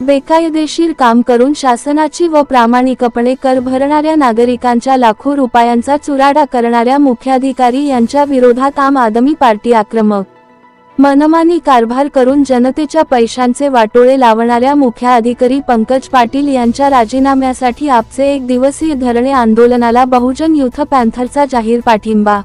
बेकायदेशीर काम करून शासनाची व प्रामाणिकपणे कर भरणाऱ्या नागरिकांच्या लाखो रुपयांचा चुराडा करणाऱ्या मुख्याधिकारी यांच्या विरोधात आम आदमी पार्टी आक्रमक. मनमानी कारभार करून जनतेच्या पैशांचे वाटोळे लावणाऱ्या मुख्याधिकारी पंकज पाटील यांच्या राजीनाम्यासाठी आपचे एक दिवसीय धरणे आंदोलनाला बहुजन युथ पॅन्थरचा जाहीर पाठिंबा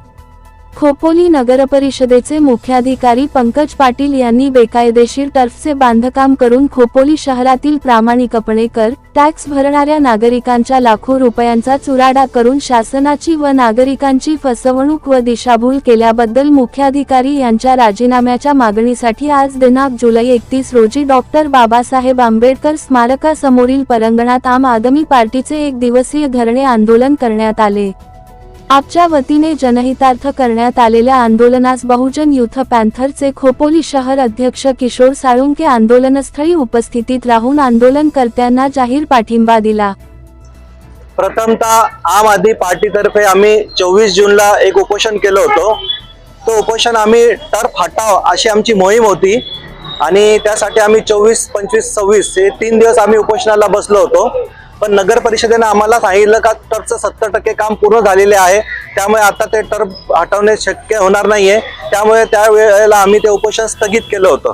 खोपोली नगरपरिषदेचे मुख्याधिकारी पंकज पाटील यांनी बेकायदेशीर टर्फचे बांधकाम करून खोपोली शहरातील प्रामाणिकपणे कर टॅक्स भरणाऱ्या नागरिकांच्या लाखो रुपयांचा चुराडा करून शासनाची व नागरिकांची फसवणूक व दिशाभूल केल्याबद्दल मुख्याधिकारी यांच्या राजीनाम्याच्या मागणीसाठी आज दिनांक जुलै एकतीस रोजी डॉक्टर बाबासाहेब आंबेडकर स्मारकासमोरील परंगणात आम आदमी पार्टीचे एक दिवसीय धरणे आंदोलन करण्यात आले. आपच्या वतीने जनहितार्थ करण्यात आलेल्या आंदोलनास बहुजन युथ पॅन्थरचे खोपोली शहर अध्यक्ष किशोर साळुंके आंदोलनस्थळी उपस्थितीत राहून आंदोलनकर्त्यांना जाहीर पाठिंबा दिला. प्रथमतः आम आदमी पार्टीतर्फे आम्ही चोवीस जूनला एक उपोषण केलं होतं. तो उपोषण आम्ही टर्फ हटाव अशी आमची मोहीम होती आणि त्यासाठी आम्ही चोवीस पंचवीस सव्वीस हे तीन दिवस आम्ही उपोषणाला बसलो होतो. पण नगर परिषदेनं आम्हाला सांगितलं का टर्फचं सत्तर टक्के काम पूर्ण झालेले आहे. त्यामुळे आता ते टर्फ हटवणे शक्य होणार नाहीये. त्यामुळे त्या वेळेला आम्ही ते उपोषण स्थगित केलं होतं.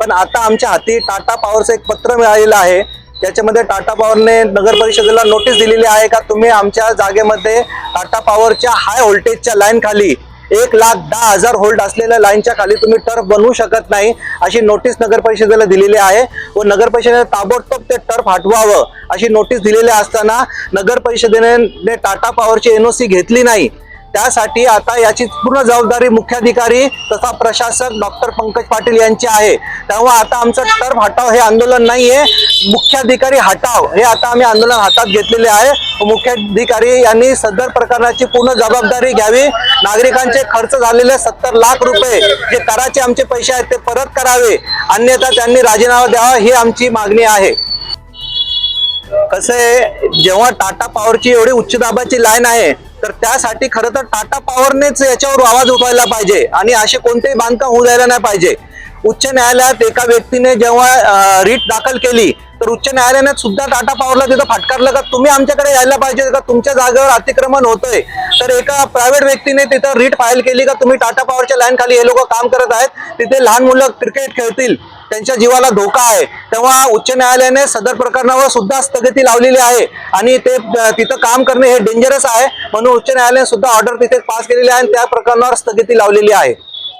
पण आता आमच्या हाती टाटा पॉवरचं एक पत्र मिळालेलं आहे. त्याच्यामध्ये टाटा पॉवरने नगर परिषदेला नोटीस दिलेली आहे का तुम्ही आमच्या जागेमध्ये टाटा पॉवरच्या हाय व्होल्टेजच्या लाईनखाली एक लाख दहा हजार होल्ड असलेल्या लाईनच्या खाली तुम्ही टर्फ बनवू शकत नाही अशी नोटीस नगर परिषदेला दिलेली आहे. व नगर परिषदेने ताबडतोब ते टर्फ हटवावं अशी नोटीस दिलेली असताना नगर परिषदेने टाटा पॉवरची एनओसी घेतली नाही. त्यासाठी आता याची पूर्ण जबाबदारी मुख्याधिकारी तथा प्रशासक डॉक्टर पंकज पाटील यांची आहे. तेव्हा आता आमचं टर्फ हटाव हे आंदोलन नाहीये. मुख्याधिकारी हटाव हे आता आम्ही आंदोलन हातात घेतलेले आहे. मुख्याधिकारी यांनी सदर प्रकरणाची पूर्ण जबाबदारी घ्यावी. नागरिकांचे खर्च झालेले सत्तर लाख रुपये जे कराचे आमचे पैसे आहेत ते परत करावे. अन्यथा त्यांनी राजीनामा द्यावा ही आमची मागणी आहे. कसं आहे जेव्हा टाटा पॉवरची एवढी उच्च दाबाची लाईन आहे तर त्यासाठी खरं तर टाटा पॉवरनेच याच्यावर आवाज उठवायला पाहिजे आणि असे कोणतेही बांधकाम होऊ द्यायला नाही पाहिजे. उच्च न्यायालयात एका व्यक्तीने जेव्हा रीट दाखल केली तर उच्च न्यायालयाने सुद्धा टाटा पॉवरला तिथं फटकारलं का तुम्ही आमच्याकडे यायला पाहिजे का? तुमच्या जागेवर अतिक्रमण होतंय. तर एका प्रायव्हेट व्यक्तीने तिथं रीट फाईल केली का तुम्ही टाटा पॉवरच्या लाईन खाली हे लोक काम करत आहेत. तिथे लहान मुलं क्रिकेट खेळतील. त्यांच्या जीवाला धोका आहे. तेव्हा उच्च न्यायालयाने सदर प्रकरणावर सुद्धा स्थगिती लावलेली आहे. आणि ते तिथं काम करणे हे डेंजरस आहे. म्हणून उच्च न्यायालयाने सुद्धा ऑर्डर तिथे पास केलेली आहे आणि त्या प्रकरणावर स्थगिती लावलेली आहे.